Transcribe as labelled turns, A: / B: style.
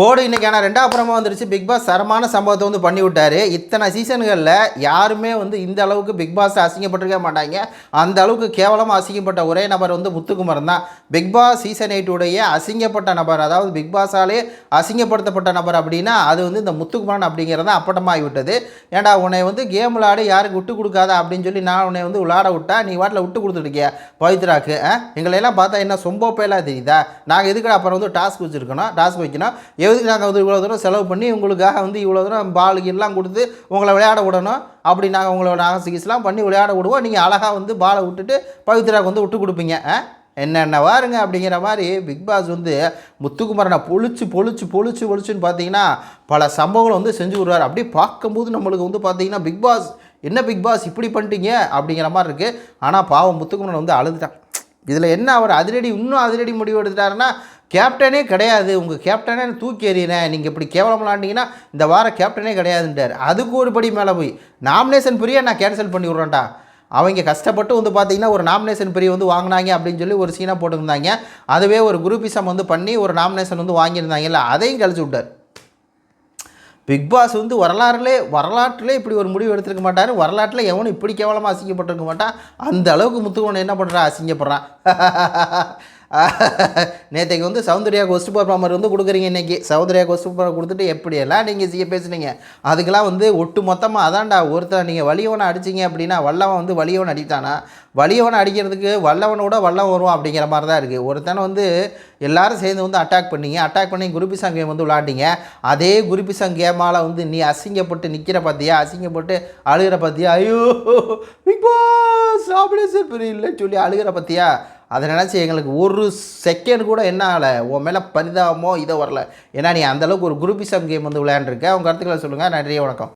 A: போடு இன்னைக்கான ரெண்டாவது புறமா வந்துருச்சு. பிக் பாஸ் தரமான சம்பவத்தை வந்து பண்ணி விட்டார். இத்தனை சீசன்களில் யாருமே வந்து இந்த அளவுக்கு பிக் பாஸ் அசிங்கப்பட்டிருக்க மாட்டாங்க. அந்த அளவுக்கு கேவலமாக அசிங்கப்பட்ட ஒரே நபர் வந்து முத்துக்குமரன் தான். பிக் பாஸ் சீசன் எயிட்டுடைய அசிங்கப்பட்ட நபர் அதாவது பிக் பாஸாலே அசிங்கப்படுத்தப்பட்ட நபர் அப்படின்னா அது வந்து இந்த முத்துக்குமரன் அப்படிங்கிறது அப்பட்டமாகி விட்டது ஏன்டா உன்னை வந்து கேம் விளையாடி யாருக்கு விட்டு கொடுக்காத அப்படின்னு சொல்லி நான் உன்னை வந்து விளாட விட்டா நீ வாட்டில் விட்டு கொடுத்துருக்கிய பவித்ராக்கு எங்களையெல்லாம் பார்த்தா என்ன சொம்போப்பேலாம் தெரியுதா? நாங்கள் எதுக்கு அப்புறம் வந்து டாஸ்க் வச்சுருக்கணும்? டாஸ்க் வைக்கணும்? எதுக்கு நாங்கள் வந்து இவ்வளோ தூரம் செலவு பண்ணி உங்களுக்காக வந்து இவ்வளோ தூரம் பாலுக்கு எல்லாம் கொடுத்து உங்களை விளையாட விடணும். அப்படி நாங்கள் உங்களை நாங்கள் சிகிச்சைலாம் பண்ணி விளையாட விடுவோம். நீங்கள் அழகாக வந்து பாலை விட்டுட்டு பவித்ராவுக்கு வந்து விட்டு கொடுப்பீங்க. என்னென்ன வாருங்க அப்படிங்கிற மாதிரி பிக் பாஸ் வந்து முத்துக்குமரனை பொழிச்சு பொழிச்சு பொழிச்சு பொழிச்சுன்னு பார்த்தீங்கன்னா பல சம்பவங்களை வந்து செஞ்சு விடுவார் அப்படி பார்க்கும்போது நம்மளுக்கு வந்து பார்த்தீங்கன்னா பிக் பாஸ் என்ன பிக் பாஸ் இப்படி பண்ணிட்டீங்க அப்படிங்கிற மாதிரி இருக்குது ஆனால் பாவம் முத்துக்குமரன் வந்து அழுதுட்டான். இதில் என்ன அவர் அதிரடி இன்னும் அதிரடி முடிவு எடுத்துட்டாருன்னா கேப்டனே கிடையாது. உங்கள் கேப்டனே தூக்கி எறியினேன் நீங்கள் இப்படி கேவலம் விளாண்டிங்கன்னா இந்த வாரம் கேப்டனே கிடையாதுன்றார். அதுக்கு ஒரு படி மேலே போய். நாமினேஷன் பிரியை நான் கேன்சல் பண்ணி விட்றேன்டா. அவங்க கஷ்டப்பட்டு வந்து பார்த்தீங்கன்னா ஒரு நாமினேஷன் பிரிவு வந்து வாங்கினாங்க அப்படின்னு சொல்லி ஒரு சீனாக போட்டுருந்தாங்க. அதுவே ஒரு குரூப்பிசம் வந்து பண்ணி ஒரு நாமினேஷன் வந்து வாங்கியிருந்தாங்கல்ல அதையும் கழிச்சு விட்டார். பிக் பாஸ் வந்து வரலாறுலே வரலாற்றிலே இப்படி ஒரு முடிவு எடுத்திருக்க மாட்டார். வரலாற்றில் எவனும் இப்படி கேவலமாக அசிங்கப்பட்டிருக்க மாட்டான் அந்த அளவுக்கு முத்துக்கோணம் என்ன பண்ணுறான் அசிங்கப்படுறான். நேற்றைக்கு வந்து சௌந்தர்யா கொஸ்ட் பர்ஃபார்மர் வந்து கொடுக்குறீங்க இன்றைக்கி சௌந்தர்யா கொஸ்ட் பர்ஃபார்மர் கொடுத்துட்டு எப்படியெல்லாம் நீங்கள் செய்ய பேசுனீங்க? அதுக்கெல்லாம் வந்து ஒட்டு மொத்தமாக அதான்டா ஒருத்தர் நீங்கள் வலியவனை அடிச்சீங்க அப்படின்னா வல்லவன் வந்து வலியவன் அடித்தானா? வலியவனை அடிக்கிறதுக்கு வல்லவனோட வல்லவன் வரும் அப்படிங்கிற மாதிரி தான் இருக்குது ஒருத்தனை வந்து எல்லாரும் சேர்ந்து வந்து அட்டாக் பண்ணீங்க. அட்டாக் பண்ணி குருபிசாங் கேம் வந்து விளாண்டிங்க. அதே குருபிசாங் கேமால் வந்து நீ அசிங்கப்பட்டு நிற்கிற பார்த்தியா அசிங்கப்பட்டு அழுகிற பார்த்தியா ஐயோ பிக் பாஸ்! நாமினேஷன் இல்லைன்னு சொல்லி அழுகிற பார்த்தியா அதை நினச்சி எங்களுக்கு ஒரு செகண்ட் கூட என்ன ஆகலை. உன் மேலே பரிதாபமோ இதோ வரல. ஏன்னா நீ அந்தளவுக்கு ஒரு குரூப்பிசம் கேம் வந்து விளையாண்டுருக்க. அவங்க கருத்துக்களை சொல்லுங்கள் நன்றி வணக்கம்.